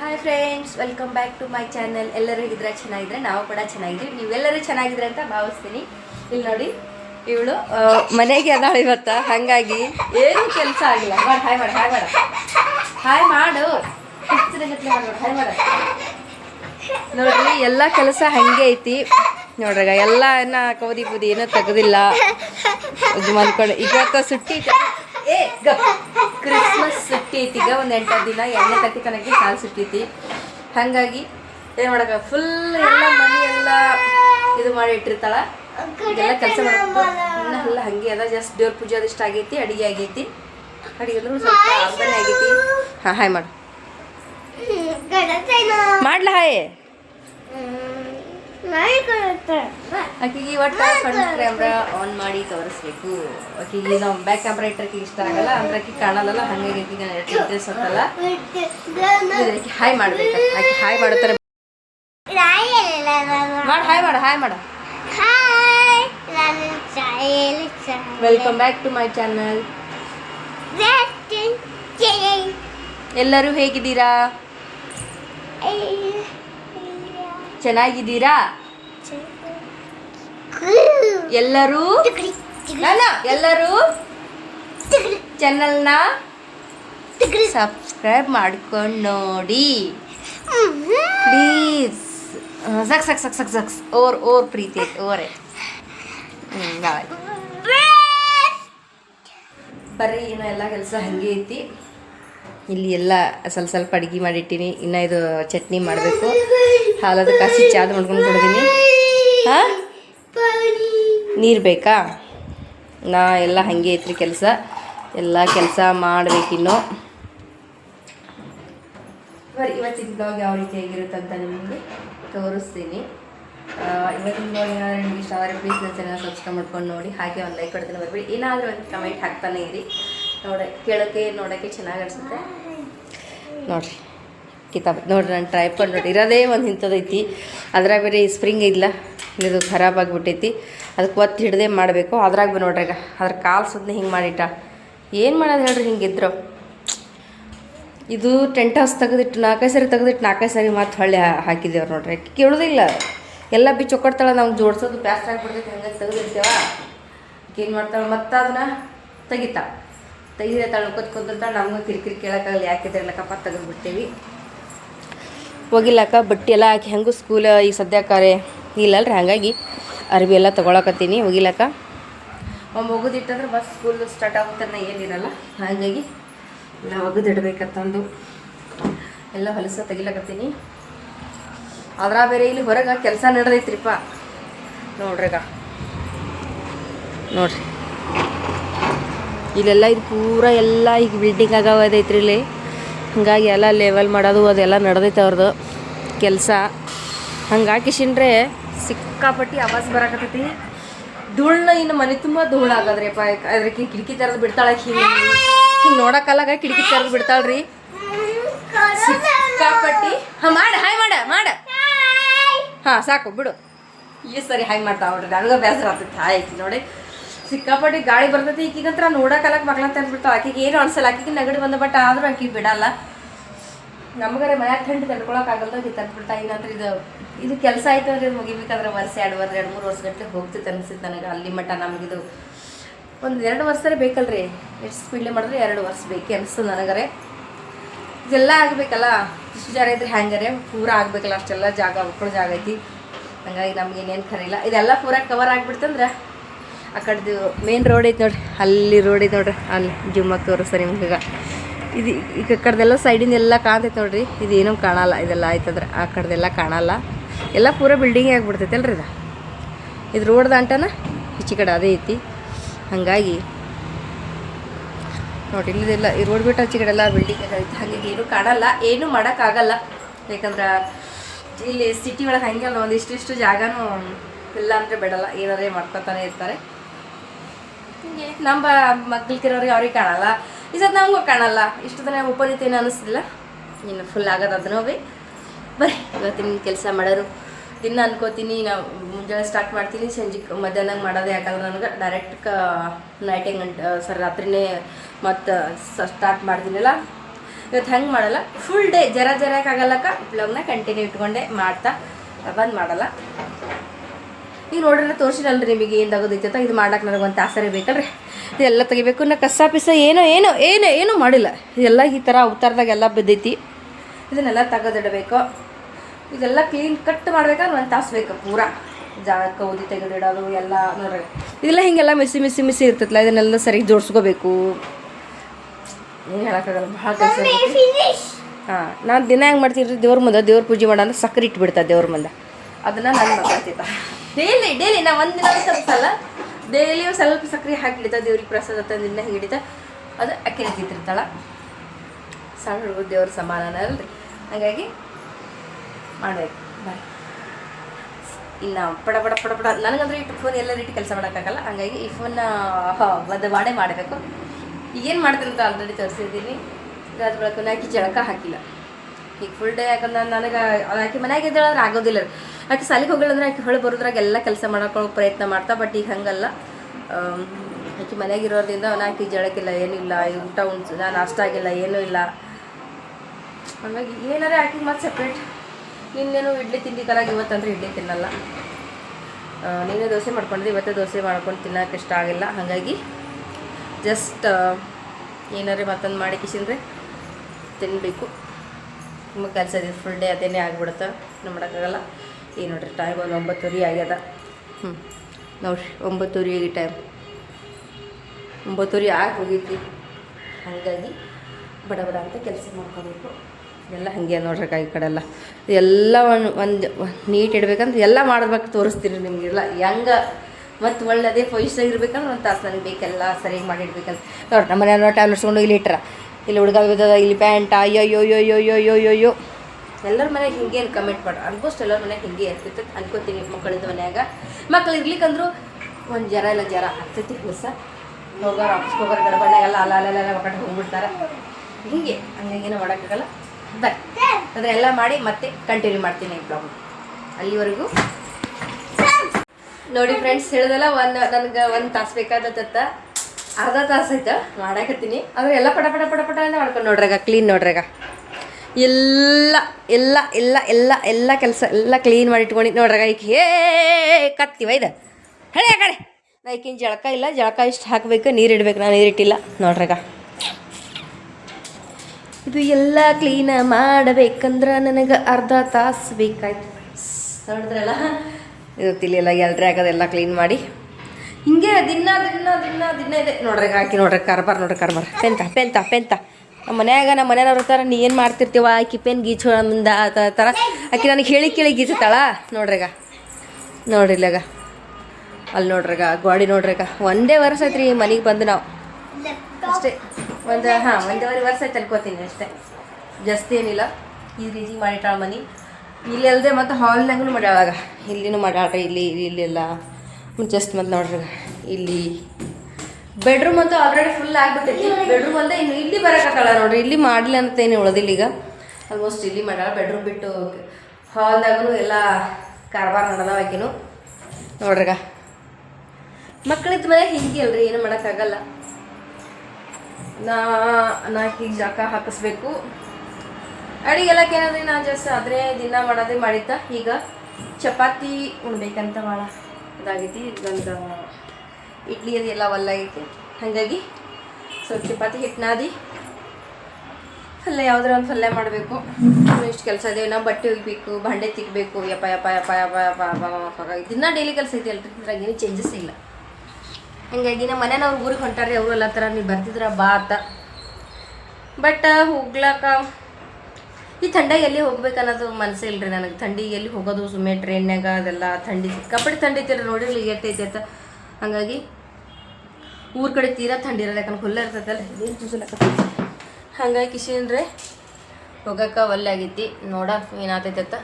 Hi friends welcome back to my channel ಎಲ್ಲರೂ ಹೇಗಿದ್ರೆ ಚೆನ್ನಾಗಿದ್ರೆ ನಾವು ಕೂಡ ಚೆನ್ನಾಗಿದ್ದೀವಿ. ನೀವೆಲ್ಲರೂ ಚೆನ್ನಾಗಿದ್ರೆ ಅಂತ ಭಾವಿಸ್ತೀನಿ. ಇಲ್ಲಿ ನೋಡಿ, ಇವಳು ಮನೆಗೆ ಅದಾಳ ಇವತ್ತ. ಹಾಗಾಗಿ ಏನು ಕೆಲಸ ಆಗಿಲ್ಲ ಮಾಡಿ, ಹಾಯ್ ಮಾಡು ಹಾಯ್ ಮಾಡು. ಹಾಯ್ ಮಾಡು. ಹಾಯ್ ಮಾಡ. ನೋಡ್ರಿ, ಎಲ್ಲ ಕೆಲಸ ಹಂಗೆ ಐತಿ. ನೋಡ್ರಾಗ ಎಲ್ಲ ಕೌದಿ ಬೂದಿ ಏನೋ ತೆಗೆದಿಲ್ಲ. ಇದು ಮಾಡ್ಕೊಂಡು ಈಗ ಸುಟ್ಟಿ ಕ್ರಿಸ್ಮಸ್ ಸುಟ್ಟಿ ಐತಿ ಈಗ ಒಂದು ಎಂಟು ದಿನ ಎಣ್ಣೆ ತಟ್ಟಿ ತನಕ ಕಾಲು ಸುಟ್ಟೈತಿ. ಹಾಗಾಗಿ ಏನು ಮಾಡಕ ಫುಲ್ ಎಲ್ಲ ಮನಿ ಎಲ್ಲ ಇದು ಮಾಡಿ ಇಟ್ಟಿರ್ತಾಳ. ಎಲ್ಲ ಕೆಲಸ ಮಾಡಬೇಕು ಎಲ್ಲ ಹಂಗೆ ಅದ. ಜಸ್ಟ್ ದೇವ್ರ ಪೂಜೆ ಅದಿಷ್ಟ ಆಗೈತಿ ಅಡಿಗೆ ಆಗೈತಿ. ಅಡಿಗೆ ಅಂದ್ರೆ ಸ್ವಲ್ಪ ಅರ್ಧನೇ ಆಗೈತಿ. ಹಾಂ ಹಾಯ್ ಮಾಡು. ಮಾಡ್ಲಾ ಹಾಯ್. ಆಕೆಗೆ ಒಟ್ಟು ಫ್ರಂಟ್ ಕ್ಯಾಮ್ರಾ ಆನ್ ಮಾಡಿ ತೋರಿಸ್ಬೇಕು. ಆಕೆಗೆ ನಾವು ಬ್ಯಾಕ್ ಕ್ಯಾಮ್ರಾ ಇಟ್ಟರೆ ಇಷ್ಟ ಆಗಲ್ಲ ಅಂದ್ರೆ ಆಕೆ ಕಾಣಲ್ಲ ಹಾಗಾಗಿ ಆಕೆಗೆ ಇಂಟ್ರೆಸ್ಟ್ ಅಂತಲ್ಲ ಆಕೆ ಹಾಯ್ ಮಾಡ್ಬೇಕು. ಆಕೆ ಹಾಯ್ ಮಾಡುತ್ತಾರೆ. ಮಾಡು ಹಾಯ್ ಮಾಡು ಹಾಯ್ ಮಾಡು. Welcome back to my channel ಎಲ್ಲರೂ ಹೇಗಿದ್ದೀರಾ? ಚೆನ್ನಾಗಿದ್ದೀರಾ? ಎಲ್ಲರೂ? ಎಲ್ಲರೂ? ಚಾನಲ್ನ ಸಬ್ಸ್ಕ್ರೈಬ್ ಮಾಡ್ಕೊಂಡು ನೋಡಿ. ಪ್ಲೀಸ್. ಸಕ್ ಸಕ್ ಸಕ್ ಸಕ್ ಸಕ್ಸ್ ಓರ್ ಓರ್ ಪ್ರೀತಿ ಓರೆ. ಬರ್ರಿ, ಇನ್ನು ಎಲ್ಲ ಕೆಲಸ ಹಂಗೆ ಐತಿ. ಇಲ್ಲಿ ಎಲ್ಲ ಸ್ವಲ್ಪ ಸ್ವಲ್ಪ ಅಡುಗೆ ಮಾಡಿಟ್ಟಿನಿ. ಇನ್ನು ಇದು ಚಟ್ನಿ ಮಾಡಬೇಕು. ಹಾಲದ ಕಾಸಿ ಚಾದ ಮಾಡ್ಕೊಂಡು ಕೊಡ್ತೀನಿ ಹಾಂ? ನೀರು ಬೇಕಾ? ನಾ ಎಲ್ಲ ಹಾಗೆ ಐತ್ರಿ ಕೆಲಸ. ಎಲ್ಲ ಕೆಲಸ ಮಾಡಬೇಕಿನ್ನು ಬರೀ ಇವತ್ತಿನ ಬ್ಲಾಗ್ ಯಾವ ರೀತಿ ಆಗಿರುತ್ತೆ ಅಂತ ನಿಮಗೆ ತೋರಿಸ್ತೀನಿ. ಇವತ್ತಿನ ಬ್ಲಾಗ್ ಏನಾದರೂ ನಿಮ್ಗೆ ಇಷ್ಟ ಆದರೆ ಪ್ಲೀಸ್ ನನ್ನ ಚಾನಲ್ ಸಬ್ಸ್ಕ್ರೈಬ್ ಮಾಡ್ಕೊಂಡು ನೋಡಿ. ಹಾಗೆ ಒಂದು ಲೈಕ್ ಕೊಡ್ತೀನಿ ಬರ್ಬೇಡಿ. ಏನಾದರೂ ಒಂದು ಕಮೆಂಟ್ ಹಾಕ್ತಾನೆ ಇರಿ. ನೋಡಿ, ಕೇಳೋಕ್ಕೆ, ನೋಡೋಕ್ಕೆ ಚೆನ್ನಾಗಿ ಅನಿಸುತ್ತೆ. ನೋಡಿರಿ. ಕಿತಾಬ್. ನೋಡ್ರಿ, ನಾನು ಟ್ರೈಪರ್ ನೋಡಿ, ಇರೋದೇ ಒಂದು ಇಂಥದ್ದೈತಿ ಅದ್ರಾಗ ಬೇರೆ ಸ್ಪ್ರಿಂಗ್ ಇಲ್ಲ ಇದು ಖರಾಬ್ ಆಗಿಬಿಟ್ಟೈತಿ. ಅದಕ್ಕೆ ಒತ್ತು ಹಿಡ್ದೇ ಮಾಡಬೇಕು. ಅದ್ರಾಗ ಬಿ ನೋಡ್ರಿ ಅದ್ರ ಕಾಲು ಸುದ್ದಿ ಹಿಂಗೆ ಮಾಡಿಟ್ಟ. ಏನು ಮಾಡೋದು ಹೇಳ್ರಿ ಹಿಂಗಿದ್ರು ಇದು ಟೆಂಟ್ ಹೌಸ್ ತೆಗೆದಿಟ್ಟು, ನಾಲ್ಕೈದು ಸರಿ ತೆಗೆದಿಟ್ಟು ನಾಲ್ಕೈದು ಸರಿ ಮತ್ತು ಹೊಳ್ಳಿ ಹಾಕಿದ್ದೇವ್ರು ನೋಡ್ರಿ. ಕೇಳೋದಿಲ್ಲ. ಎಲ್ಲ ಬಿ ಚೊಕ್ಕಡ್ತಾಳೆ ನಾವು ಜೋಡ್ಸೋದು ಬ್ಯಾಸ್ರ ಆಗಿಬಿಡ್ತೈತೆ ಹಂಗೆ ತೆಗೆದಿರ್ತೇವ ಏನು ಮಾಡ್ತಾಳೆ, ಮತ್ತೆ ಅದನ್ನ ತೆಗಿತಾ ತೆಗಿತಾಳೆ ಕುತ್ಕೊಂತಿರ್ತಾಳೆ ನಮ್ಗೆ ಕಿರಿಕಿರಿ ಕೇಳೋಕ್ಕಾಗಲ್ಲ, ಯಾಕೆ ತೆಗಲಕ್ಕಪ್ಪ ತೆಗೆದ್ಬಿಡ್ತೀವಿ. ಹೋಗಿಲ್ಲಕ್ಕ ಬಟ್ಟೆ ಎಲ್ಲ ಹಾಕಿ ಹೆಂಗೂ ಸ್ಕೂಲ್ ಈಗ ಸದ್ಯಕ್ಕಾರೆ ಇಲ್ಲಲ್ರಿ ಹಾಗಾಗಿ ಅರ್ಬಿ ಎಲ್ಲ ತೊಗೊಳಕತ್ತೀನಿ ಒಮ್ಮೆ ಒಗದಿಟ್ಟಂದ್ರೆ ಬಸ್ ಸ್ಕೂಲ್ ಸ್ಟಾರ್ಟ್ ಆಗುತ್ತೆ ಏನಿರಲ್ಲ ಹಾಗಾಗಿ ಎಲ್ಲ ಒಗದಿಡ್ಬೇಕತ್ತಂದು ಎಲ್ಲ ಹೊಲಸ ತೆಗಿಲಕತ್ತೀನಿ. ಅದ್ರ ಬೇರೆ ಇಲ್ಲಿ ಹೊರಗೆ ಕೆಲಸ ನಡೆದೈತ್ರಿಪ್ಪ ನೋಡ್ರಿಗ. ನೋಡ್ರಿ. ಇಲ್ಲೆಲ್ಲ ಇದು ಪೂರ ಎಲ್ಲ ಈಗ ಬಿಲ್ಡಿಂಗ್ ಆಗವದೈತ್ರಿ ಇಲ್ಲಿ ಹಾಗಾಗಿ ಎಲ್ಲ ಲೆವೆಲ್ ಮಾಡೋದು, ಅದೆಲ್ಲ ನಡೆದೈತೆ ಅವ್ರದ್ದು ಕೆಲಸ. ಹಂಗಾಗಿ ಶಿಂಡ್ರೆ ಸಿಕ್ಕಾಪಟ್ಟಿ ಆವಾಜ್ ಬರಾಕತ್ತೈತಿ. ಧೂಳನ್ನ ಇನ್ನು ಮನೆ ತುಂಬ ಧೂಳು ಆಗದ್ರಿಪ್ಪ ಅದಕ್ಕೆ ಕಿಟಕಿ ತೆರೆದು ಬಿಡ್ತಾಳೆ ಹಿಂಗೆ. ಹಿಂಗೆ ಕಿಟಕಿ ತೆರೆದು ಬಿಡ್ತಾಳ್ರಿ. ಸಿಕ್ಕಾಪಟ್ಟಿ. ಹಾಂ, ಮಾಡ, ಹಾಯ್ ಮಾಡ ಮಾಡ. ಹಾಂ, ಸಾಕು, ಬಿಡು. ಈ ಸರಿ ಹಾಯ್ ಮಾಡ್ತಾ ನೋಡ್ರಿ. ನನಗೆ ಬೇಸರ ಆಗ್ತೈತಿ. ಹಾಯ್, ನೋಡಿ. ಸಿಕ್ಕಾಪಟ್ಟಿ ಗಾಳಿ ಬರ್ತೈತಿ, ಈಗೀಗಂತ್ರ ನೋಡಕ್ಕಲ್ಲಕ್ ಮಗ್ಲ ತಂದ್ಬಿಡ್ತಾವ ಆಕಿಗೆ ಏನು ಅನ್ಸಲ್ಲ, ಆಕಿಗೆ ನಗಡಿ ಬಂದ ಬಟ್ ಆದ್ರೂ ಆಕಿಗೆ ಬಿಡಲ್ಲ. ನಮಗರೆ ಮನ್ಯಾಗ ಥಂಡಿ ತಡ್ಕೊಳಕ್ಕಾಗಲ್ದ ಈಗ ತಂದ್ಬಿಡ್ತಾ ಏನಂದ್ರೆ ಇದು ಇದು ಕೆಲಸ ಆಯ್ತು ಅಂದ್ರೆ ಮುಗಿಬೇಕಾದ್ರೆ ವರ್ಷ ಎರಡು ವರ್ಷ, ಎರಡು ಮೂರು ವರ್ಷ ಗಟ್ಟಲೆ ಹೋಗ್ತಿತ್ತು ಅನ್ಸಿತ್ತು ನನಗೆ, ಅಲ್ಲಿ ಮಟ್ಟ ನಮಗಿದು. ಒಂದು ಎರಡು ವರ್ಷರೇ ಬೇಕಲ್ರಿ. ಎಷ್ಟು ಸ್ಪೀಡ್ಲಿ ಮಾಡಿದ್ರೆ ಎರಡು ವರ್ಷ ಬೇಕೇ ಅನಿಸ್ತು ನನಗರೆ. ಇದೆಲ್ಲ ಆಗಬೇಕಲ್ಲ, ಇಷ್ಟು ಜಾಗ ಇದ್ರೆ ಹ್ಯಾಂಗರೆ? ಪೂರ ಆಗಬೇಕಲ್ಲ, ಅಷ್ಟೆಲ್ಲ ಜಾಗ ಉಳ್ಕೊಳ್ಳೋ ಜಾಗ ಐತಿ. ಹಂಗಾಗಿ ನಮ್ಗೆ ಏನೇನು ಖರೀಲ್ಲ ಇದೆಲ್ಲ ಪೂರ ಕವರ್ ಆಗಿಬಿಡ್ತಂದ್ರೆ ಆ ಕಡೆದು ಮೇನ್ ರೋಡ್ ಐತೆ ನೋಡ್ರಿ. ಅಲ್ಲಿ ರೋಡ್ ಐತೆ ನೋಡ್ರಿ. ಅಲ್ಲಿ ಜುಮ್ಮಕ್ಕೆ ತೋರಿಸ್ತಾರೆ ನಿಮ್ಗೆ ಇದು ಈ ಕಡೆದೆಲ್ಲ ಸೈಡಿಂದ ಎಲ್ಲ ಕಾಣ್ತೈತೆ ನೋಡ್ರಿ. ಇದು ಏನೂ ಕಾಣಲ್ಲ. ಇದೆಲ್ಲ ಆಯ್ತಂದ್ರೆ ಆ ಕಡೆದೆಲ್ಲ ಕಾಣಲ್ಲ. ಎಲ್ಲ ಪೂರ ಬಿಲ್ಡಿಂಗೇ ಆಗಿಬಿಡ್ತೈತೆ ಅಲ್ರಿ ಇದು. ಇದು ರೋಡ್ ಅಂಟನ? ಈಚೆ ಕಡೆ ಅದೇ ಐತಿ. ಹಾಗಾಗಿ ನೋಡಿ ಇಲ್ಲದೆಲ್ಲ ಈ ರೋಡ್ ಬಿಟ್ಟು ಆಚೆ ಕಡೆ ಎಲ್ಲ ಬಿಲ್ಡಿಂಗ್ ಐತೆ. ಹಾಗಾಗಿ ಏನು ಕಾಣಲ್ಲ. ಏನು ಮಾಡೋಕ್ಕಾಗಲ್ಲ ಯಾಕಂದ್ರೆ ಇಲ್ಲಿ ಸಿಟಿ ಒಳಗೆ ಹಂಗಲ್ಲ ಒಂದಿಷ್ಟಿಷ್ಟು ಜಾಗನೂ ಇಲ್ಲ ಅಂದರೆ ಬಿಡಲ್ಲ. ಏನಾರೇ ಮಾಡ್ಕೊತಾನೆ ಇರ್ತಾರೆ. ಹಿಂಗೆ ನಮ್ಮ ಮಕ್ಳಿಗಿರೋರಿಗೆ ಅವ್ರಿಗೆ ಕಾಣಲ್ಲ. ಈ ಸತ್ ನಮಗೂ ಕಾಣಲ್ಲ. ಇಷ್ಟು ದಿನ ಉಪನೀತೇನು ಅನಿಸ್ತಿಲ್ಲ ಇನ್ನು ಫುಲ್ ಆಗೋದು ಅದನ್ನೂ ಬಿ ಬರ್ರಿ, ಇವತ್ತಿನ ಕೆಲಸ ಮಾಡೋರು. ದಿನ ಅನ್ಕೋತೀನಿ, ನಾವು ಮುಂಜಾನೆ ಸ್ಟಾರ್ಟ್ ಮಾಡ್ತೀನಿ. ಸಂಜೆ ಮಧ್ಯಾಹ್ನ ಮಾಡೋದೇ ಯಾಕಂದ್ರೆ ನನಗೆ. ಡೈರೆಕ್ಟ್ ಕ ನೈಟ್ ಗಂಟೆ ಸರ್ ರಾತ್ರಿನೇ ಮತ್ತು ಸ್ಟಾರ್ಟ್ ಮಾಡ್ತೀನಲ್ಲ. ಇವತ್ತು ಹೆಂಗೆ ಮಾಡಲ್ಲ. ಫುಲ್ ಡೇ ಜರ ಜರಕ್ಕಾಗಲ್ಲಕ್ಕ ಬ್ಲಾಗ್ನ ಕಂಟಿನ್ಯೂ ಇಟ್ಕೊಂಡೆ ಮಾಡ್ತಾ ಬಂದು ಮಾಡಲ್ಲ. ಈಗ ನೋಡ್ರಿ ತೋರಿಸಿಲ್ಲ ನಿಮಗೆ ಏನು ತಗೋದೈತೆ ಇದು ಮಾಡಕ್ಕೆ ನನಗೊಂದು ಒಂದು ತಾಸರೇ ಬೇಕಲ್ರಿ. ಇದೆಲ್ಲ ತೆಗಿಬೇಕು. ನಾ ಕಸ ಪಿಸ ಏನೋ ಏನೋ ಏನೋ ಏನೂ ಮಾಡಿಲ್ಲ. ಇದೆಲ್ಲ ಈ ಥರ ಅವತಾರದಾಗೆಲ್ಲ ಬಿದ್ದೈತಿ. ಇದನ್ನೆಲ್ಲ ತೆಗೆದಿಡಬೇಕು. ಇದೆಲ್ಲ ಕ್ಲೀನ್ ಕಟ್ ಮಾಡ್ಬೇಕಾದ್ರೆ ಒಂದು ತಾಸು ಬೇಕು ಪೂರ. ಜಾಗಕ್ಕೆ ಓದಿ ತೆಗೆದಿಡೋದು ಎಲ್ಲ ನೋಡ್ರಿ. ಇದೆಲ್ಲ ಹಿಂಗೆಲ್ಲ ಮಿಸಿ ಮಿಸಿ ಮಿಸಿ ಇರ್ತೈತಲ್ಲ ಇದನ್ನೆಲ್ಲ ಸರಿ ಜೋಡಿಸ್ಕೋಬೇಕು. ಏನು ಹೇಳೋಕ್ಕಾಗಲ್ಲ ಭಾಳ ಕೆಲಸ ಹಾಂ ನಾನು ದಿನ ಹೆಂಗೆ ಮಾಡ್ತೀನಿ ದೇವ್ರ ಮುಂದೆ ದೇವ್ರ ಪೂಜೆ ಮಾಡೋ ಅಂದ್ರೆ ಸಕ್ಕರೆ ಇಟ್ಬಿಡ್ತಾ ದೇವ್ರ ಮುಂದೆ. ಅದನ್ನು ನಾನು ಮಾತಾಡ್ತಿದ್ದ ಡೈಲಿ ಡೈಲಿ, ನಾ ಒಂದು ದಿನ ಡೈಲಿ ಸ್ವಲ್ಪ ಸಕ್ಕರೆ ಹಾಕಿಡಿತ ದೇವ್ರಿಗೆ ಪ್ರಸಾದ ತಂದಿನ ಹಿಡಿತ. ಅದು ಅಕ್ಕಿ ತಿಂತಿರ್ತಾಳ ಸಣ್ಣ ಹುಡುಗ ದೇವ್ರ ಸಮಾನ ಅಲ್ರಿ. ಹಾಗಾಗಿ ಮಾಡಬೇಕು. ಬಾಯ್. ಇಲ್ಲ ಪಡ ಪಡ ಪಡ ಪಡ. ನನಗಂದ್ರೆ ಇಟ್ಟು ಫೋನ್ ಎಲ್ಲ ರೀತಿ ಕೆಲಸ ಮಾಡೋಕ್ಕಾಗಲ್ಲ. ಹಂಗಾಗಿ ಈ ಫೋನ್ನ ವಾಡೆ ಮಾಡಬೇಕು. ಈಗೇನು ಮಾಡ್ತೀನಿ ಅಂತ ಆಲ್ರೆಡಿ ತೋರಿಸಿದ್ದೀನಿ. ಅದ್ರ ಬಳಕ ಆಕಿ ಜಳಕ ಹಾಕಿಲ್ಲ. ಈಗ ಫುಲ್ ಡೇ ಯಾಕಂದ್ರೆ ನನಗೆ ಆಕೆ ಮನ್ಯಾಗ ಇದ್ದಾಳಂದ್ರೆ ಆಗೋದಿಲ್ಲ. ಆಕೆ ಸಾಲಿಗೆ ಹೋಗಲ್ಲಂದ್ರೆ ಆಕೆ ಹೊಳೆ ಬರೋದ್ರಾಗ ಎಲ್ಲ ಕೆಲಸ ಮಾಡ್ಕೊಳ್ಳೋ ಪ್ರಯತ್ನ ಮಾಡ್ತಾ ಬಟ್ ಈಗ ಹಂಗಲ್ಲ. ಆಕೆ ಮನೆಯಾಗ ಇರೋದ್ರಿಂದ ಅವನ ಆಕೆ ಜಳಕ್ಕಿಲ್ಲ ಏನಿಲ್ಲ ಇಲ್ಲ ಊಟ ಉಣ್ಸು, ನಾನು ನಾಷ್ಟ ಆಗಿಲ್ಲ, ಏನೂ ಇಲ್ಲ. ಹಂಗಾಗಿ ಏನಾರ ಆಕೆ ಮತ್ತೆ ಸಪ್ರೇಟ್ ನಿನ್ನೇನು ಇಡ್ಲಿ ತಿಂಡಿ ಕಲಾಗ ಇವತ್ತಂದ್ರೆ ಇಡ್ಲಿ ತಿನ್ನಲ್ಲ. ನೀನೇ ದೋಸೆ ಮಾಡ್ಕೊಂಡಿದ್ದೆ, ಇವತ್ತೇ ದೋಸೆ ಮಾಡ್ಕೊಂಡು ತಿನ್ನೋಕೆ ಇಷ್ಟ ಆಗಿಲ್ಲ. ಹಾಗಾಗಿ ಜಸ್ಟ್ ಏನಾರೇ ಮತ್ತೊಂದು ಮಾಡಿ ಕಿಸಿಂದ್ರೆ ತಿನ್ನಬೇಕು ತುಂಬ ಕೆಲಸ ಇದೆ ಫುಲ್ ಡೇ ಅದೇನೇ ಆಗಿಬಿಡುತ್ತೆ ಏನು ಮಾಡೋಕ್ಕಾಗಲ್ಲ. ಈ ನೋಡಿರಿ ಟೈಮ್ ಒಂದು ಒಂಬತ್ತುವರೆ ಆಗ್ಯದ. ಹ್ಞೂ ನೋಡಿರಿ ಒಂಬತ್ತುವರೆ ಆಗಿ ಟೈಮ್ ಒಂಬತ್ತುವರೆ ಆಗಿ ಹೋಗೈತಿ. ಹಾಗಾಗಿ ಬಡ ಬಡ ಅಂತ ಕೆಲಸ ಮಾಡ್ಕೋಬೇಕು. ಎಲ್ಲ ಹಾಗೆ ನೋಡ್ರಿ ಈ ಕಡೆ ಎಲ್ಲ. ಎಲ್ಲ ಒಂದು ಒಂದು ನೀಟ್ ಇಡ್ಬೇಕಂತ ಎಲ್ಲ ಮಾಡ್ಬೇಕು ತೋರಿಸ್ತೀರಿ ನಿಮಗೆಲ್ಲ ಹೆಂಗೆ ಮತ್ತು ಒಳ್ಳೆದೇ ಪೊಸಿಷನ್ ಇರ್ಬೇಕಂದ್ರೆ ಒಂದು ತಾಸು ನನಗೆ ಬೇಕೆಲ್ಲ ಸರಿಯಾಗಿ ಮಾಡಿಡ್ಬೇಕಂತ ನೋಡ್ರಿ ನಮ್ಮ ಮನೆಯವ್ರು ಟೈಮ್ ಇಲ್ಲಿ ಇಟ್ರ. ಇಲ್ಲಿ ಹುಡುಗ ಇಲ್ಲಿ ಪ್ಯಾಂಟ ಅಯ್ಯೋ ಅಯ್ಯೋ ಅಯ್ಯೋ ಅಯ್ಯೋ ಅಯ್ಯೋ ಅಯ್ಯೋ ಎಲ್ಲರ ಮನೆಗೆ ಏನು ಕಮೆಂಟ್ ಮಾಡಿ. ಆಲ್ಮೋಸ್ಟ್ ಎಲ್ಲರ ಮನೆಗೆ ಹಿಂಗೆ ಇರ್ತೈತೆ ಅನ್ಕೋತೀನಿ ಮಕ್ಕಳಿಂದ ಮನ್ಯಾಗ. ಮಕ್ಳು ಇರ್ಲಿಕ್ಕಂದ್ರು ಒಂದು ಜರ ಇಲ್ಲ ಜರ ಆಗ್ತೈತಿ ಹೊಸ. ಹೋಗೋರು ಆಫೀಸ್ಗೆ ಹೋಗೋರು ಗಡಬಣ್ಣಾಗೆಲ್ಲ ಅಲ್ಲ ಅಲ್ಲೆಲ್ಲ ಒಕ್ಕಟ್ಟು ಹೋಗ್ಬಿಡ್ತಾರೆ. ಹೀಗೆ ಹಂಗೇನೋ ಮಾಡೋಕ್ಕಾಗಲ್ಲ. ಅಂದರೆ ಎಲ್ಲ ಮಾಡಿ ಮತ್ತೆ ಕಂಟಿನ್ಯೂ ಮಾಡ್ತೀನಿ ಈ ಬ್ಲಾಗ್ ಅಲ್ಲಿವರೆಗೂ ನೋಡಿ ಫ್ರೆಂಡ್ಸ್ ಹೇಳಿದಲ್ಲ ಒಂದು ನನಗೆ ಒಂದು ತಾಸು ಬೇಕಾದತ್ತ ಅರ್ಧ ತಾಸು ಆಯ್ತು? ಮಾಡಾಕತ್ತೀನಿ. ಆದರೆ ಎಲ್ಲ ಪಟ ಪಟ ಪಟ ಪಟ ಅಂತ ಮಾಡ್ಕೊಂಡು ನೋಡ್ರಾಗ ಕ್ಲೀನ್ ನೋಡ್ರಾಗ ಎಲ್ಲ ಎಲ್ಲ ಎಲ್ಲ ಎಲ್ಲ ಎಲ್ಲ ಕೆಲಸ, ಎಲ್ಲ ಕ್ಲೀನ್ ಮಾಡಿ ಇಟ್ಕೊಂಡು ನೋಡ್ರಿ ಈಗ ಹೇ, ಕತ್ತಿವ ಇದು. ಹೇಳಿ ಕಡೆ. ನಾ ಜಳಕ ಇಲ್ಲ, ಜಳಕ ಇಷ್ಟು ಹಾಕಬೇಕು, ನೀರು ಇಡ್ಬೇಕು ನಾನು ನೀರಿಟ್ಟಿಲ್ಲ ನೋಡ್ರಗ. ಇದು ಎಲ್ಲ ಕ್ಲೀನ ಮಾಡಬೇಕಂದ್ರೆ ನನಗೆ ಅರ್ಧ ತಾಸು ಬೇಕಾಯ್ತು. ನೋಡಿದ್ರಲ್ಲ? ಇದು ತಿಳಿಯಲ್ಲ, ಎಲ್ರಿ ಆಗೋದೆಲ್ಲ ಕ್ಲೀನ್ ಮಾಡಿ. ಹಿಂಗೆ ದಿನ ದಿನ ದಿನ ದಿನ ಇದೆ. ನೋಡ್ರಿ ಹಾಕಿ ನೋಡ್ರಿ ಕಾರ್ಬಾರ್ ನೋಡ್ರಿ ಕಾರ್ಬಾರ್. ಪೆಂತ ಪೆಂತ ಪೆಂತ. ಮನ್ಯಾಗ ನಮ್ಮ ಮನೆಯವ್ರ ಥರ ನೀ ಏನು ಮಾಡ್ತಿರ್ತೀವ? ಆಕಿ ಪೆನ್ ಗೀಚೋ ಮುಂದೆ ಆ ಥರ ಆಕೆ ನನಗೆ ಹೇಳಿ ಕೇಳಿ ಗೀಚತ್ತಾಳ? ನೋಡ್ರಿಗ. ನೋಡ್ರಿ ಇಲ್ಲಾಗ ಅಲ್ಲಿ ನೋಡ್ರಿಗ, ಗೋಡಿ ನೋಡ್ರಿಗ. ಒಂದೇ ವರ್ಷ ಐತ್ರಿ ಮನೆಗೆ ಬಂದು ನಾವು. ಅಷ್ಟೇ. ಒಂದು, ಹಾಂ, ಒಂದೂವರೆ ವರ್ಷ ಆಯ್ತು ಅನ್ಕೋತೀನಿ ಅಷ್ಟೇ. ಜಾಸ್ತಿ ಏನಿಲ್ಲ. ಈ ರೀತಿ ಮಾಡಿಟ್ಟಾಳ ಮನೆ. ಇಲ್ಲಿ ಅಲ್ಲದೆ ಮತ್ತು ಹಾಲ್ನಾಗೂ ಮಾಡ್ಯಾಳಾಗ. ಇಲ್ಲಿನೂ ಮಾಡ್ಯಾಳ್ರಿ ಇಲ್ಲಿ ಇಲ್ಲೆಲ್ಲ. ಜಸ್ಟ್ ಮತ್ತು ನೋಡ್ರಿ ಇಲ್ಲಿ ಬೆಡ್ರೂಮ್ ಅಂತೂ ಆಲ್ರೆಡಿ ಫುಲ್ ಆಗಿಬಿಟ್ಟೈತಿ ಬೆಡ್ರೂಮ್ ಅಂತ ಇನ್ನು ಇಲ್ಲಿ ಬರೋಕ್ಕಾಗಲ್ಲ ನೋಡ್ರಿ. ಇಲ್ಲಿ ಮಾಡಲಿ ಅಂತ ಏನು ಉಳಿದಿಲ್ಲ ಈಗ. ಆಲ್ಮೋಸ್ಟ್ ಇಲ್ಲಿ ಮಾಡಲ್ಲ. ಬೆಡ್ರೂಮ್ ಬಿಟ್ಟು ಹಾಲ್ದಾಗೂ ಎಲ್ಲ ಕಾರ್ಬಾರ್ ನಡೆದಾವ ಆಕಿನು ನೋಡ್ರಿಗ ಮಕ್ಕಳಿದ್ದ ಮೇಲೆ ಹಿಂಗೆ ಅಲ್ರಿ ಏನು ಮಾಡೋಕ್ಕಾಗಲ್ಲ. ನಾ ನಾಲ್ಕಿಗೆ ಜಾಕ ಹಾಕಿಸ್ಬೇಕು. ಅಡಿಗೆಲ್ಲ ಏನಂದ್ರೆ ನಾನು ಜಸ್ಟ್ ಆದರೆ ದಿನ ಮಾಡೋದೇ ಮಾಡಿದ್ದ. ಈಗ ಚಪಾತಿ ಉಣ್ಬೇಕಂತ ಭಾಳ ಇದಾಗೈತಿ ಒಂದು ಇಡ್ಲಿ ಅದೆಲ್ಲ ಐತೆ. ಹಾಗಾಗಿ ಸ್ವಲ್ಪ ಚಪಾತಿ ಹಿಟ್ಟನಾದಿ ಅಲ್ಲ ಪಲ್ಯ ಒಂದು ಪಲ್ಯ ಮಾಡಬೇಕು. ಇಷ್ಟು ಕೆಲಸ ಇದೆ. ನಾವು ಬಟ್ಟೆ ಒಗಿಬೇಕು ಬಂಡೆ ತಿಕ್ಕಬೇಕು ಯಪ್ಪ ಯಪ್ಪ ಯಪ್ಪ ಯಪ್ಪ ಯಪ್ಪ ಯಪ್ಪ ಇದನ್ನ ಡೈಲಿ ಕೆಲಸ ಐತೆ ಅಲ್ರಿ. ಇದ್ರಾಗ ಏನು ಚೇಂಜಸ್ ಇಲ್ಲ. ಹಾಗಾಗಿ ನಮ್ಮ ಮನೆಯವ್ರು ಊರಿಗೆ ಹೊಂಟಾರ್ರಿ ಅವರು ಎಲ್ಲ ಥರ ನೀವು ಬರ್ತಿದ್ರ ಬಾ ಅಂತ. ಬಟ್ ಹೋಗ್ಲಾಕ ಈ ಥಂಡಾಗಿ ಎಲ್ಲಿ ಹೋಗ್ಬೇಕನ್ನೋದು ಮನಸ್ಸೇ ಇಲ್ರಿ ನನಗೆ. ಥಂಡಿಗೆ ಎಲ್ಲಿ ಹೋಗೋದು, ಸುಮ್ಮನೆ ಟ್ರೈನ್ಯಾಗ ಅದೆಲ್ಲ ಥಂಡಿ ಸಿಕ್ಕಾಪಟ್ಟೆ ಥಂಡಿ ಐತಿಲ್ಲ ನೋಡಿರ್ಲಿ ಎಟ್ಟೈತೆ ಅಂತ. ಹಂಗಾಗಿ ಊರ ಕಡೆ ತೀರಾ ಥಂಡಿ ಇರಲ್ಲ, ಯಾಕಂದ್ರೆ ಹುಲ್ಲ ಇರ್ತೈತಲ್ಲ, ಏನು ಚೂಸಲಕತ್ತೈತಿ ಹಂಗಾಗಿ ಕಿಶಿನ್ರೆ ಹೋಗಕ್ಕೆ ಒಲ್ಲೆ ಆಗೈತಿ. ನೋಡ ಏನಾಗ್ತೈತೆ ಅಂತ.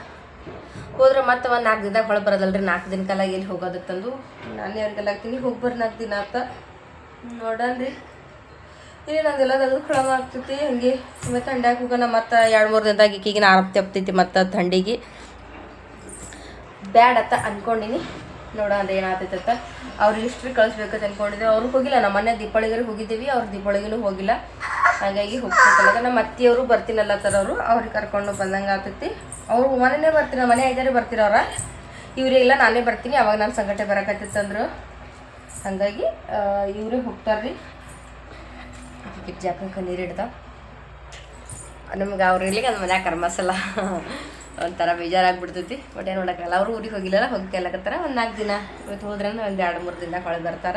ಹೋದ್ರೆ ಮತ್ತೆ ಒಂದು ನಾಲ್ಕು ದಿನದಾಗ ಹೊಳ ಬರೋದಲ್ರಿ ನಾಲ್ಕು ದಿನ ಕಾಲ ಎಲ್ಲಿ ಹೋಗೋದತ್ತಂದು ನಾನೇ ಅವ್ರಿಗೆಲ್ಲ ಹಾಕ್ತೀನಿ ಹೋಗಿ ಬರ್ರಿ ನಾಲ್ಕು ದಿನ ಅತ್ತ ನೋಡಲ್ರಿ ಇಲ್ಲಿ ನಂದೆಲ್ಲ ಅದು ಕಳಮ ಆಗ್ತೈತಿ, ಹಂಗೆ. ಮತ್ತೆ ಥಂಡ್ಯಾಗ ಹೋಗೋಣ, ಮತ್ತೆ ಎರಡು ಮೂರು ದಿನದಾಗ ಈಗೀಗಿನ ಆರಾಮ್ ತೆಪ್ತೈತಿ ಮತ್ತು ಥಂಡಿಗೆ. ಬ್ಯಾಡ್ ಅಂತ ಅನ್ಕೊಂಡಿನಿ. ನೋಡ ಅದು ಏನಾಗ್ತೈತತ್ತ ಅವ್ರು ಇಷ್ಟ್ರಿ ಕಳಿಸ್ಬೇಕಂತ ಅನ್ಕೊಂಡಿದ್ವಿ. ಅವ್ರು ಹೋಗಿಲ್ಲ. ನಮ್ಮ ಮನೆ ದೀಪಾವಳಿಗರಿಗೆ ಹೋಗಿದ್ದೀವಿ. ಅವ್ರು ದೀಪಾವಳಿಗೂ ಹೋಗಿಲ್ಲ. ಹಾಗಾಗಿ ಹೋಗ್ಬೇಕಲ್ಲ. ನಮ್ಮ ಅತ್ತಿಯವರು ಥರ ಅವರು. ಅವ್ರಿಗೆ ಕರ್ಕೊಂಡು ಬಂದಂಗೆ ಆಗ್ತೈತಿ. ಅವ್ರು ಮನೆಯೇ ಬರ್ತೀನಿ ನಮ್ಮ ಮನೆ ಐದಾರೆ ಬರ್ತಿರೋರ? ಇವರೇ ಇಲ್ಲ. ನಾನೇ ಬರ್ತೀನಿ. ಅವಾಗ ನಾನು ಸಂಘಟನೆ ಬರಕತ್ತಿತ್ತಂದ್ರು ಹಾಗಾಗಿ ಇವರೇ ಹೋಗ್ತಾರ್ರಿ ಜಾಕಂಕ ನೀರು ಹಿಡ್ದ ನಮ್ಗೆ ಅವ್ರು ಇರ್ಲಿಕ್ಕೆ ಅದು ಮನ್ಯಾಗ ಕರ್ಮಸಲ್ಲ. ಒಂಥರ ಬೇಜಾರಾಗ್ಬಿಡ್ತೈತಿ. ಬಟ್ ಏನು ಮಾಡೋಕ್ಕಲ್ಲ ಅವರು ಊರಿಗೆ ಹೋಗಿಲ್ಲಲ್ಲ ಹೋಗಿ ಕೇಳಕತ್ತಾರ ಒಂದು ನಾಲ್ಕು ದಿನ ಇವತ್ತು ಹೋದ್ರೆ ಒಂದು ಎರಡು ಮೂರು ದಿನ ಹೊಳೆ ಬರ್ತಾರ.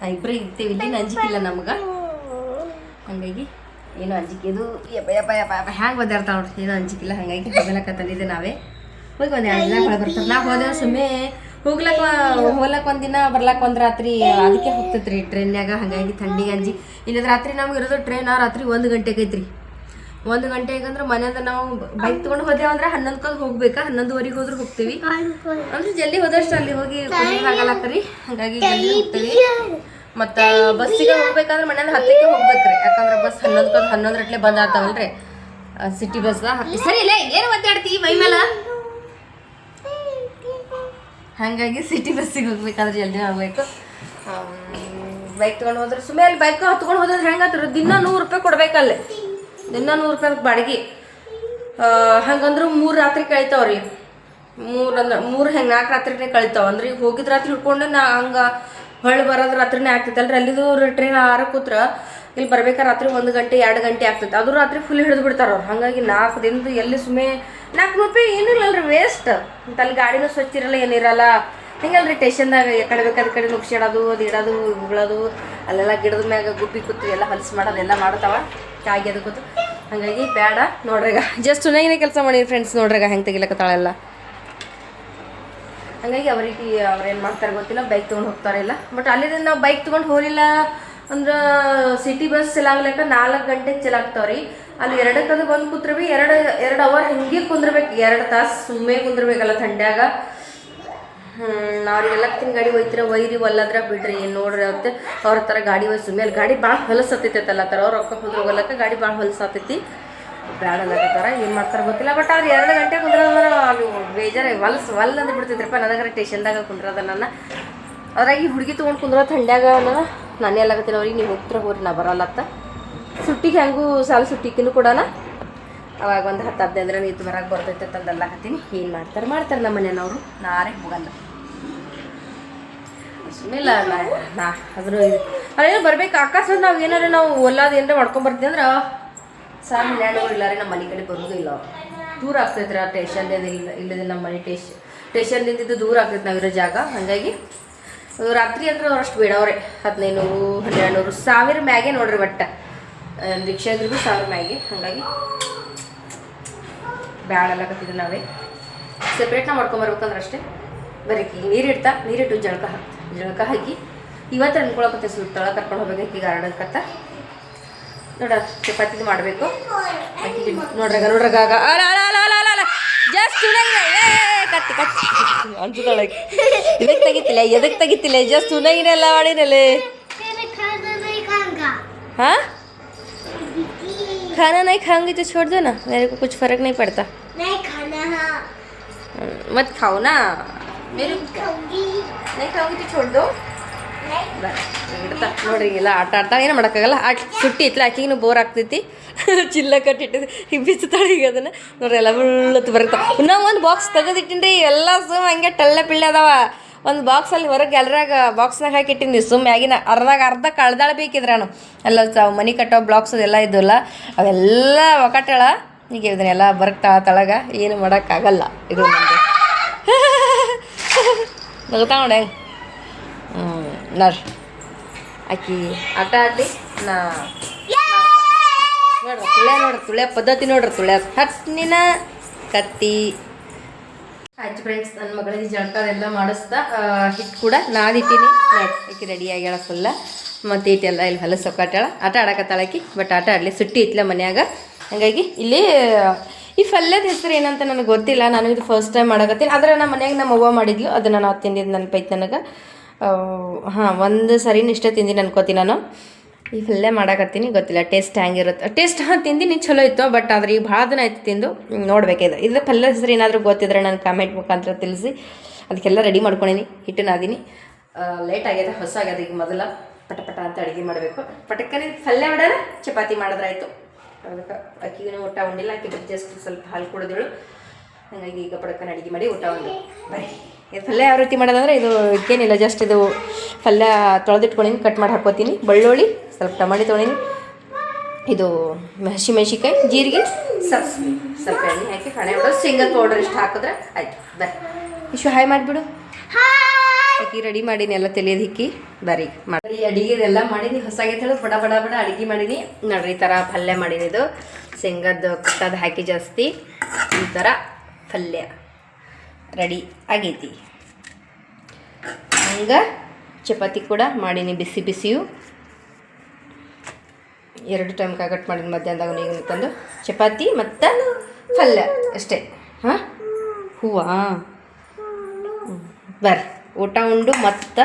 ನಾ ಇಬ್ಬರೇ ಇರ್ತೀವಿ. ಇಲ್ಲಿ ಅಂಜಿಕಿಲ್ಲ ನಮ್ಗೆ. ಹಾಗಾಗಿ ಏನು ಅಂಜಿಕೆ. ಇದು ಯಪ್ಪ ಯಪ್ಪ ಯಪ್ಪ ಹ್ಯಾಂಗೆ ಬದಾಡ್ತಾವ ನೋಡ್ರಿ? ಏನು ಅಂಜಿಕಿಲ್ಲ. ಹಾಗಾಗಿ ಹೋಗಲಕ್ಕ ನಾವೇ. ಹೋಗಿ ಒಂದು ಎರಡು ದಿನ ಹೊಳೆ ಬರ್ತಾರೆ. ನಾ ಹೋದ್ರೆ ಸುಮ್ಮನೆ. ಹೋಗ್ಲಕ್ಕ ಹೋಗ್ಲಕ್ಕ ಒಂದಿನ ದಿನ, ಬರ್ಲಕ್ಕ ಒಂದು ರಾತ್ರಿ. ಅದಕ್ಕೆ ಹೋಗ್ತೈತ್ರಿ ಟ್ರೈನ್ಯಾಗ ಹಾಗಾಗಿ ಥಂಡಿಗೆ ಅಂಜಿ. ಇಲ್ಲದ ರಾತ್ರಿ ನಮ್ಗೆ ಇರೋದು ಟ್ರೈನ್ ರಾತ್ರಿ ಒಂದು ಗಂಟೆಗೆ ಐತ್ರಿ. ಒಂದು ಗಂಟೆ ಅಂದ್ರೆ ಮನೆಯಿಂದ ನಾವು ಬೈಕ್ ತಗೊಂಡು ಹೋದೇವು ಅಂದ್ರೆ ಹನ್ನೊಂದು ಕಲ್ ಹೋಗ್ಬೇಕಾ? ಹನ್ನೊಂದುವರೆಗೆ ಹೋದ್ರೆ ಹೋಗ್ತೀವಿ. ಅಂದ್ರೆ ಜಲ್ದಿ ಹೋದಷ್ಟು ಅಲ್ಲಿ ಹೋಗಿ ಆಗಲ್ಲತ್ತರಿ ಹಾಗಾಗಿ ಜಲ್ದಿ ಹೋಗ್ತೀವಿ. ಮತ್ತು ಬಸ್ಸಿಗೆ ಹೋಗ್ಬೇಕಂದ್ರೆ ಮನೆಯಿಂದ ಹತ್ತಕ್ಕೆ ಹೋಗ್ಬೇಕ್ರಿ. ಯಾಕಂದ್ರೆ ಬಸ್ ಹನ್ನೊಂದು ಕಲ್ ಹನ್ನೊಂದು ರಟ್ಲೆ ಬಂದ್ ಆಗ್ತಾವಲ್ರಿ ಸಿಟಿ ಬಸ್ ಸರಿ ಇಲ್ಲ ಏನು ಮಾತಾಡ್ತೀವಿ ಮೈ ಮೇಲೆ? ಹಾಗಾಗಿ ಸಿಟಿ ಬಸ್ಸಿಗೆ ಹೋಗ್ಬೇಕಾದ್ರೆ ಜಲ್ದಿ ಹೋಗ್ಬೇಕು. ಬೈಕ್ ತಗೊಂಡು ಹೋದ್ರೆ ಸುಮ್ಮನೆ ಅಲ್ಲಿ ಬೈಕ್ ಹತ್ಕೊಂಡು ಹೋದ್ರೆ ಹೆಂಗಾತ್ರ ದಿನ ನೂರು ರೂಪಾಯಿ ಕೊಡ್ಬೇಕಲ್ಲಿ. ದಿನ ನೂರು ರೂಪಾಯಿ ಬಾಡಿಗೆ. ಹಂಗಂದ್ರೆ ಮೂರು ರಾತ್ರಿ ಕಳಿತಾವ್ರಿ. ಮೂರು ಅಂದ್ರೆ ಮೂರು ಹೆಂಗೆ ನಾಲ್ಕು ರಾತ್ರಿನೇ ಕಳಿತಾವ. ಅಂದ್ರೆ ಈಗ ಹೋಗಿದ ರಾತ್ರಿ ಹಿಡ್ಕೊಂಡು ನಾ ಹಂಗೆ ಹೊಳ್ಳಿ ಬರೋದು ರಾತ್ರಿನೇ ಆಗ್ತೈತಲ್ರಿ ಅಲ್ಲಿದು ಟ್ರೈನ್ ಆರು ಕೂತ್ರ ಇಲ್ಲಿ ಬರ್ಬೇಕಾದ್ರೆ ರಾತ್ರಿ ಒಂದು ಗಂಟೆ, ಎರಡು ಗಂಟೆ ಆಗ್ತೈತೆ ಅದು ರಾತ್ರಿ ಫುಲ್ ಹಿಡಿದು ಬಿಡ್ತಾರ ಅವ್ರು. ಹಾಗಾಗಿ ನಾಲ್ಕು ದಿನದ ಎಲ್ಲಿ ಸುಮ್ಮನೆ ನಾಲ್ಕು ರೂಪಾಯಿ ಅಲ್ರಿ ವೇಸ್ಟ್ ಮತ್ತು ಅಲ್ಲಿ ಗಾಡಿನೂ ಸ್ವಚ್ಛ ಇರಲ್ಲ ಏನಿರಲ್ಲ ಹಿಂಗಲ್ರಿ ಟೇಷನ್ದಾಗ ಕಡೆ ಬೇಕಾದ ಕಡೆ ನುಗ್ಸಿಡೋದು ಅದು ಇಡೋದು, ಉಗಳೋದು. ಅಲ್ಲೆಲ್ಲ ಗಿಡದ ಮ್ಯಾಗ ಗುಬ್ಬಿ ಕೂತು ಎಲ್ಲ ಹೊಲಸು ಮಾಡೋದು, ಎಲ್ಲ ಮಾಡ್ತಾವ. ಕಾಗಿ ಅದು ಕೂತು. ಹಾಗಾಗಿ ಬೇಡ ನೋಡ್ರಿಗ ಜಸ್ಟ್ ಸುನಾಗಿನೇ ಕೆಲಸ ಮಾಡಿ ಫ್ರೆಂಡ್ಸ್ ನೋಡ್ರಿಗ ಹೆಂಗೆ ತೆಗಿಲಕತ್ತಾಳೆಲ್ಲ ಹಂಗಾಗಿ ಅವರಿಗೆ ಅವ್ರೇನು ಮಾಡ್ತಾರೆ ಗೊತ್ತಿಲ್ಲ ಬೈಕ್ ತೊಗೊಂಡು ಹೋಗ್ತಾರೆ ಇಲ್ಲ ಬಟ್ ಅಲ್ಲಿಂದ ನಾವು ಬೈಕ್ ತೊಗೊಂಡು ಹೋಗಿಲ್ಲ ಅಂದ್ರೆ ಸಿಟಿ ಬಸ್ ಚಲಾಗ್ಲಕ್ಕ ನಾಲ್ಕು ಗಂಟೆಗೆ ಚಲಾಗ್ತಾವ್ರಿ ಅಲ್ಲಿ ಎರಡಕ್ಕದು ಬಂದು ಕೂತ್ರಿ ಎರಡು ಎರಡು ಅವರ್ ಹಿಂಗೆ ಕುಂದ್ರಬೇಕು. ಎರಡು ತಾಸು ಸುಮ್ಮನೆ ಕುಂದ್ರಬೇಕಲ್ಲ ಥಂಡ್ಯಾಗ. ಅವ್ರಿಗೆಲ್ಲ ತಿನ್ ಗಾಡಿ ಹೋಯ್ತಿರ, ಒಯ್ರಿ ಒಲ್ಲದ್ರ ಬಿಡ್ರಿ, ಏನು ನೋಡ್ರಿ ಅವತ್ತೆ. ಅವ್ರ ಥರ ಗಾಡಿ ಹೊಯ್ಸು ಮೇಲೆ ಗಾಡಿ ಭಾಳ ಹೊಲಸತ್ತೈತಲ್ಲ ಥರ ಅವ್ರು ರೊಕ್ಕ ಹೋದ್ರೆ ಹೋಗಲಕ್ಕ ಗಾಡಿ ಭಾಳ ಹೊಲಸತ್ತೈತಿ. ಬೇಡ ಅನ್ನಕತ್ತಾರ ಏನು ಮಾಡ್ತಾರೆ ಗೊತ್ತಿಲ್ಲ. ಬಟ್ ಅವ್ರು ಎರಡು ಗಂಟೆ ಕುಂದ್ರದಂದ್ರೆ ಅವ್ರು ಬೇಜಾರು. ಹೊಲ್ಸ್, ಹೊಲ್ ಅಂದ್ ಬಿಡ್ತಿದ್ರಪ್ಪ, ನನಗರ ಟೇಷನ್ದಾಗ ಕುಂದ್ರದ ನನ್ನ. ಅದ್ರಾಗ ಈ ಹುಡುಗಿ ತೊಗೊಂಡು ಕುಂದ್ರ ಥಂಡ್ಯಾಗ ನಾನು ನಾನೇ ಎಲ್ಲಾಗತ್ತೀನಿ ಅವ್ರಿಗೆ, ನೀವು ಹೋಗ್ತಿರ, ಹೋಗ್ರಿ, ನಾ ಬರಲ್ಲತ್ತ ಸುಟ್ಟಿಗೆ ಹೆಂಗೂ ಸಾಲ ಸುಟ್ಟಿಕಿನೂ ಕೊಡೋಣ ಅವಾಗ ಒಂದು ಹತ್ತು ಹದಿನೈದು ಅಂದ್ರೆ ನಿಂತು ಬರಕ್ಕೆ ಬರ್ತೈತೆ ತಂದೆಲ್ಲಕತ್ತೀನಿ ಏನು ಮಾಡ್ತಾರೆ ಮಾಡ್ತಾರೆ ನಮ್ಮ ಮನೆಯವರು ನಾರೇ ಹೋಗಲ್ಲ ಸುಮ್ಮನೆ ನಾ ಅದ್ರ ಅದೇನು ಬರ್ಬೇಕು, ಅಕಸ್ಮಾತ್ ನಾವು ಏನಾರ ನಾವು ಒಲ್ಲಾದ ಏನಾರ ಮಾಡ್ಕೊಂಬರ್ತೀವಿ ಅಂದ್ರೆ, ಸರ್ ಮನ್ಯಾಗ ಇಲ್ಲ ರೀ ನಮ್ಮ ಮನೆ ಕಡೆ ಬರೋದು ಇಲ್ಲ. ದೂರ ಆಗ್ತೈತ್ರ ಟೇಷನ್ ಇಲ್ಲ, ಇಲ್ಲದೆ ನಮ್ಮ ಮನೆ ಟೇಷ್ ಟೇಷನ್ದಿಂದ ಇದು ದೂರ ಆಗ್ತೈತೆ ನಾವಿರೋ ಜಾಗ, ಹಾಗಾಗಿ ರಾತ್ರಿ ಅಂದ್ರೆ ಅವ್ರು ಅಷ್ಟು ಬೇಡವ್ರೆ. ಹದಿನೈದು ನೂರು, ಹನ್ನೆರಡು ನೂರು, ಸಾವಿರ ಮ್ಯಾಗೆ ನೋಡ್ರಿ ಬಟ್ಟ ರಿಕ್ಷಾ ಇದ್ರೆ ಭೀ ಸಾವಿರ ಮ್ಯಾಗೆ, ಹಾಗಾಗಿ ಬ್ಯಾಡ ಅಲ್ಲಕತ್ತಿದ್ದು ನಾವೇ. ಸೆಪ್ರೇಟ್ನ ಮಾಡ್ಕೊಂಬರ್ಬೇಕಂದ್ರೆ ಅಷ್ಟೇ. ಬರೀ ನೀರಿಡ್ತಾ ನೀರಿಟ್ಟು ಜಳಕ ಹಾಕ್ತಿ ಜಳಕ ಹಾಕಿ ಇವತ್ತು ಅನ್ಕೊಳಕತ್ತೆ ಸ್ವಲ್ಪ ತಳ ಕರ್ಕೊಂಡು ಹೋಗ್ಬೇಕು ಈಗ ಗಾರ್ಡನ್ಕತ್ತ ನೋಡ ಚಪಾತಿ ಮಾಡಬೇಕು ಆಕಿಗೆ ನೋಡ್ರಾಗ ನೋಡ್ರಾಗ ಆಗ ಅಲ ಅಲ ಅಲ ಅಲ ಅಲ ಅಲ ಜಸ್ಟ್ ಕತ್ತಿ ಕತ್ತಿ ಅನ್ಸುತ್ತಾಳೆ ಇದಕ್ಕೆ ತೆಗಿತಿಲ್ಲ ಎದಕ್ಕೆ ತೆಗಿತಿಲ್ಲ ಜಸ್ಟ್ ಸುನಾಗಿನೆಲ್ಲ ಮಾಡಿನಲ್ಲೇ हाँ खाना नहीं खाऊंगी तो छोड़ दो ना मेरे को कुछ फर्क नहीं पड़ता नहीं खाना है हम्म, मत खाओ ना मेरे खाऊंगी नहीं खाओगी तो छोड़ दो नहीं ಇಡ್ತಾ ನೋಡ್ರಿ ಎಲ್ಲ ಆಟ ಆಡ್ತಾ ಏನು ಮಾಡೋಕ್ಕಾಗಲ್ಲ ಆಟ ಸುಟ್ಟಿ ಇತ್ಲ ಆಕಿಗೂ ಬೋರ್ ಆಗ್ತೈತಿ ಚಿಲ್ಲ ಕಟ್ಟಿಟ್ಟು ಹಿಬ್ಬಿಸ್ತಾಳೆ ಈಗ ಅದನ್ನ ನೋಡ್ರಿ ಎಲ್ಲ ಉಳ್ಳತ್ತು ಬರುತ್ತೆ ಇನ್ನೂ ಒಂದು ಬಾಕ್ಸ್ ತೆಗೆದಿಟ್ಟಿನ್ರಿ ಎಲ್ಲ ಸುಮ್ ಹಂಗೆ ಟಳ್ಳೆ ಪಿಳ್ಳೆ ಅದಾವ ಒಂದು ಬಾಕ್ಸಲ್ಲಿ ಹೊರಗೆ ಎಲ್ಲರಾಗ ಬಾಕ್ಸ್ನಾಗ ಹಾಕಿಟ್ಟಿನಿ ಸುಮ್ ಮ್ಯಾಗಿನ ಅರ್ಧಾಗ ಅರ್ಧ ಕಳ್ದಾಳ ಬೇಕಿದ್ರೆ ನಾನು ಎಲ್ಲ ಸ ಮನೆ ಕಟ್ಟೋ ಬ್ಲಾಕ್ಸ್ ಅದೆಲ್ಲ ಇದ್ವಲ್ಲ ಅವೆಲ್ಲ ಒಕಟಾಳ ಈಗ ಇದನ್ನೆಲ್ಲ ಬರ್ತಾಳ ತಳಗ ಏನು ಮಾಡೋಕ್ಕಾಗಲ್ಲ ಇದು ನಮಗೆ ನಗ್ತಾ ನೋಡಿ ಹ್ಞೂ ನೋಡ್ರಿ ಆಕಿ ಆಟ ಆಡಲಿ. ನಾ. ನೋಡ್ರಿ ತುಳ್ಯ ನೋಡ್ರಿ ತುಳ್ಯ ಪದ್ಧತಿ ನೋಡ್ರಿ ತುಳ್ಯ ಹತ್ತಿನ ಕತ್ತಿ. ಆಯ್ತು ಫ್ರೆಂಡ್ಸ್ ನನ್ನ ಮಗಳಿಗೆ ಜಳಕ ಮಾಡಿಸ್ತಾ ಹಿಟ್ಟು ಕೂಡ ನಾದಿಟ್ಟಿನಿ ಆಕಿ ರೆಡಿ ಆಗ್ಯಾಳ ಫುಲ್ಲ ಮತ್ತು ಇಟ್ಟೆಲ್ಲ ಇಲ್ಲಿ ಹೊಲಸು ಸೊಕ್ಕಾಟಾಳ ಆಟ ಆಡಕತ್ತಾಳಕಿ ಬಟ್ ಆಟ ಆಡಲಿ. ಸುಟ್ಟಿ ಇತ್ಲ ಮನ್ಯಾಗ. ಹಾಗಾಗಿ ಇಲ್ಲಿ ಈ ಪಲ್ಯದ ಹೆಸರು ಏನಂತ ನನಗೆ ಗೊತ್ತಿಲ್ಲ. ನಾನು ಇದು ಫಸ್ಟ್ ಟೈಮ್ ಮಾಡಕತ್ತೀನಿ. ಆದರೆ ನಮ್ಮ ಮನೆಯಾಗ ನಮ್ಮ ಅವ್ವ ಮಾಡಿದ್ಲು. ಅದನ್ನು ನಾವು ತಿಂದಿದ್ದು ನೆನಪೈತೆ ನನಗೆ. ಹಾಂ, ಒಂದು ಸರಿ ಇಷ್ಟ ತಿಂದಿನಿ ಅನ್ಕೋತೀನಿ ನಾನು. ಈ ಪಲ್ಯ ಮಾಡಕತ್ತೀನಿ. ಗೊತ್ತಿಲ್ಲ ಟೇಸ್ಟ್ ಹೆಂಗಿರುತ್ತೆ ಟೇಸ್ಟ್ ಹಾಂ, ತಿಂದಿನಿ, ಚಲೋ ಇತ್ತು ಬಟ್ ಆದ್ರೆ ಈಗ ಭಾಳ ದಿನ ಆಯ್ತು ತಿಂದು. ನೋಡ್ಬೇಕಿದೆ ಇದು. ಪಲ್ಯ ಹೆಸರು ಏನಾದರೂ ಗೊತ್ತಿದ್ರೆ ನಾನು ಕಾಮೆಂಟ್ ಮುಖಾಂತರ ತಿಳಿಸಿ. ಅದಕ್ಕೆಲ್ಲ ರೆಡಿ ಮಾಡ್ಕೊಂಡಿನಿ. ಹಿಟ್ಟು ನಾದಿನಿ ಲೇಟ್ ಆಗ್ಯದ, ಹೊಸ ಆಗ್ಯದ ಈಗ ಮೊದಲ. ಪಟ ಪಟ ಅಂತ ಅಡುಗೆ ಮಾಡಬೇಕು. ಪಟಕ್ಕನೆ ಪಲ್ಯ ಮಾಡೋಣ ಚಪಾತಿ ಮಾಡಿದ್ರಾಯ್ತು. ಅದಕ್ಕೆ ಅಕ್ಕಿಗೂ ಊಟ ಉಂಡಿಲ್ಲ, ಅಕ್ಕಿ ಜಸ್ಟ್ ಸ್ವಲ್ಪ ಹಾಲು ಕುಡಿದಳು ಹಾಗಾಗಿ ಈಗ ಪಡಕ್ಕನ ಅಡುಗೆ ಮಾಡಿ ಊಟ ಒಂದು ಬರೀ. ಇದು ಪಲ್ಯ ಯಾವ ರೀತಿ ಮಾಡೋದಂದ್ರೆ ಇದು ಇದಕ್ಕೇನಿಲ್ಲ ಜಸ್ಟ್ ಇದು ಪಲ್ಯ ತೊಳೆದಿಟ್ಕೊಂಡಿನಿ ಕಟ್ ಮಾಡಿ ಹಾಕೋತೀನಿ ಬೆಳ್ಳುಳ್ಳಿ, ಸ್ವಲ್ಪ ಟಮಾಟಿ ತೊಗೊಂಡಿನಿ ಇದು ಹಸಿ ಮೆಣಸಿನ್ಕಾಯಿ, ಜೀರಿಗೆ ಸಾಸಿವೆ ಸ್ವಲ್ಪ ಎಣ್ಣೆ ಹಾಕಿ ಕಣೆ ಬಿಡೋದು ಶೇಂಗಾ ಪೌಡರ್ ಇಷ್ಟು ಹಾಕಿದ್ರೆ ಆಯ್ತು. ಬರ್ರಿ ಇಷ್ಟು ಹಾಯ್ ಮಾಡಿಬಿಡು. ಅಕ್ಕಿ ರೆಡಿ ಮಾಡೀನಿ, ಎಲ್ಲ ತೆಲಿಯೋದು ಹಿಕ್ಕಿ ಬರೀ ಮಾಡಿ ಅಡಿಗೆ ಎಲ್ಲ ಮಾಡೀನಿ ಹೊಸಾಗೈತೆ ಹೇಳಿ ಬಡ ಬಡ ಬಡ ಅಡಿಗೆ ಮಾಡೀನಿ. ನೋಡ್ರಿ, ಈ ಥರ ಪಲ್ಯ ಮಾಡೀನಿ ಇದು. ಶೇಂಗದ್ದು ಹಾಕಿ ಜಾಸ್ತಿ. ಈ ಥರ ಪಲ್ಯ ರೆಡಿ ಆಗೈತಿ. ಹಂಗೆ ಚಪಾತಿ ಕೂಡ ಮಾಡೀನಿ, ಬಿಸಿ ಬಿಸಿಯು. ಎರಡು ಟೈಮ್ ಕಟ್ ಮಾಡಿದ ಮಧ್ಯಾಹ್ನದಾಗ ಈಗ ತಂದು. ಚಪಾತಿ ಮತ್ತು ಪಲ್ಯ ಅಷ್ಟೇ. ಹಾಂ? ಹೂವಾ. ಬರ್ರಿ. ಊಟ ಉಂಡು, ಮತ್ತೆ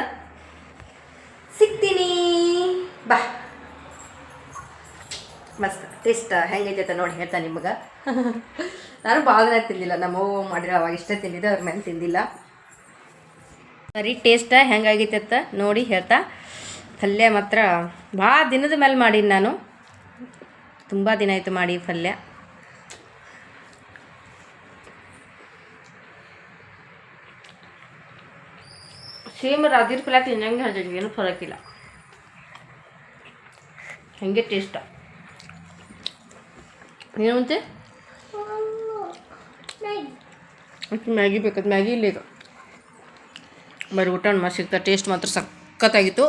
ಸಿಗ್ತೀನಿ. ಬಾ. ಮಸ್ತ್ ಟೇಸ್ಟ್ ಹೆಂಗೈತೆ ನೋಡಿ ಹೇಳ್ತಾ ನಿಮ್ಗೆ. ನಾನು ಭಾಳ ದಿನ ತಿಂದಿಲ್ಲ, ನಮ್ಮ ಅವ್ವ ಮಾಡಿರೋ ಅವಾಗ ಇಷ್ಟೇ ತಿಂದಿದ್ದೆ, ಅವ್ರ ಮೇಲೆ ತಿಂದಿಲ್ಲ. ಸರಿ ಟೇಸ್ಟ್ ಹೆಂಗಾಗೈತೆ ಅಂತ ನೋಡಿ ಹೇಳ್ತಾ. ಪಲ್ಯ ಮಾತ್ರ ಭಾಳ ದಿನದ ಮೇಲೆ ಮಾಡೀನಿ ನಾನು. ತುಂಬ ದಿನ ಆಯಿತು ಮಾಡಿ ಪಲ್ಯ ಸೇಮ್ ರಾದಿರ್ ಪಲ್ಯ ತಿನ್ನಂಗೆ ಹೇಳ್ತೀನಿ ಏನು ಫರಕಿಲ್ಲ ಹಾಗೆ ಟೇಸ್ಟ್ ಏನು ಮುಂಚೆ ಮ್ಯಾಗಿ ಬೇಕಾದ ಮ್ಯಾಗಿ ಇಲ್ಲ ಇದು. ಬರೀ ಊಟ ಮಾಡಿ ಸಿಗ್ತಾ ಟೇಸ್ಟ್ ಮಾತ್ರ ಸಖತ್ತಾಗಿತ್ತು.